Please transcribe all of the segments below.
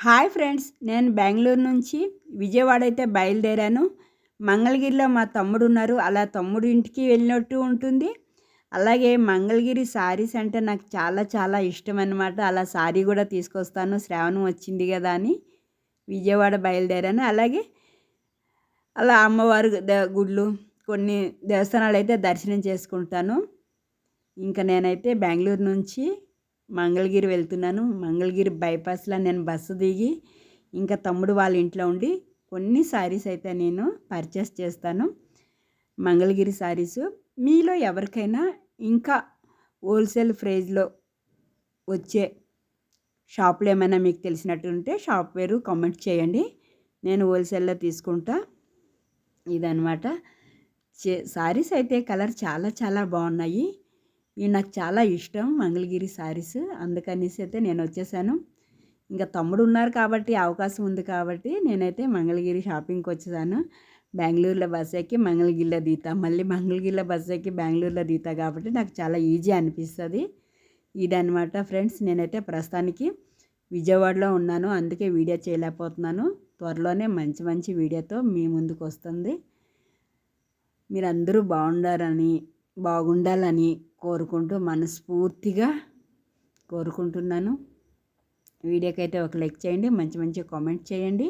Hi friends నేను బెంగళూరు నుంచి విజయవాడ అయితే బయలుదేరాను. మంగళగిరిలో మా తమ్ముడు ఉన్నారు. అలా తమ్ముడు ఇంటికి వెళ్ళినట్టు ఉంటుంది. అలాగే మంగళగిరి శారీస్ అంటే నాకు చాలా చాలా ఇష్టం అనమాట అలా శారీ కూడా తీసుకొస్తాను. శ్రావణం వచ్చింది కదా అని విజయవాడ బయలుదేరాను. అలాగే అలా అమ్మవారు గుళ్ళు కొన్ని దేవస్థానాలు అయితే దర్శనం చేసుకుంటాను. ఇంకా నేనైతే బెంగళూరు నుంచి మంగళగిరి వెళ్తున్నాను. మంగళగిరి బైపాస్లో నేను బస్సు దిగి ఇంకా తమ్ముడు వాళ్ళ ఇంట్లో ఉండి కొన్ని శారీస్ అయితే నేను పర్చేస్ చేస్తాను. మంగళగిరి శారీస్ మీలో ఎవరికైనా ఇంకా హోల్సేల్ ప్రైజ్లో వచ్చే షాపులు ఏమైనా మీకు తెలిసినట్టు ఉంటే షాప్ పేరు కామెంట్ చేయండి. నేను హోల్సేల్లో తీసుకుంటా. ఇదనమాట శారీస్ అయితే కలర్ చాలా చాలా బాగున్నాయి. ఇవి నాకు చాలా ఇష్టం మంగళగిరి శారీస్. అందుకనేసి అయితే నేను వచ్చేసాను ఇంకా తమ్ముడు ఉన్నారు కాబట్టి అవకాశం ఉంది కాబట్టి నేనైతే మంగళగిరి షాపింగ్కి వచ్చేసాను. బెంగళూరులో బస్ ఎక్కి మంగళగిరిలో దీతా మళ్ళీ మంగళగిరిలో బస్ ఎక్కి బెంగళూరులో దీతా కాబట్టి నాకు చాలా ఈజీ అనిపిస్తుంది. ఇదనమాట ఫ్రెండ్స్ నేనైతే ప్రస్తుతానికి విజయవాడలో ఉన్నాను. అందుకే వీడియో చేయలేకపోతున్నాను. త్వరలోనే మంచి మంచి వీడియోతో మీ ముందుకు వస్తుంది మీరందరూ బాగుండారని బాగుండాలని కోరుకుంటూ మనస్ఫూర్తిగా కోరుకుంటున్నాను. వీడియోకి అయితే ఒక లైక్ చేయండి మంచి మంచి కామెంట్ చేయండి.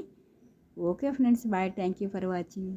Okay friends bye. Thank you for watching.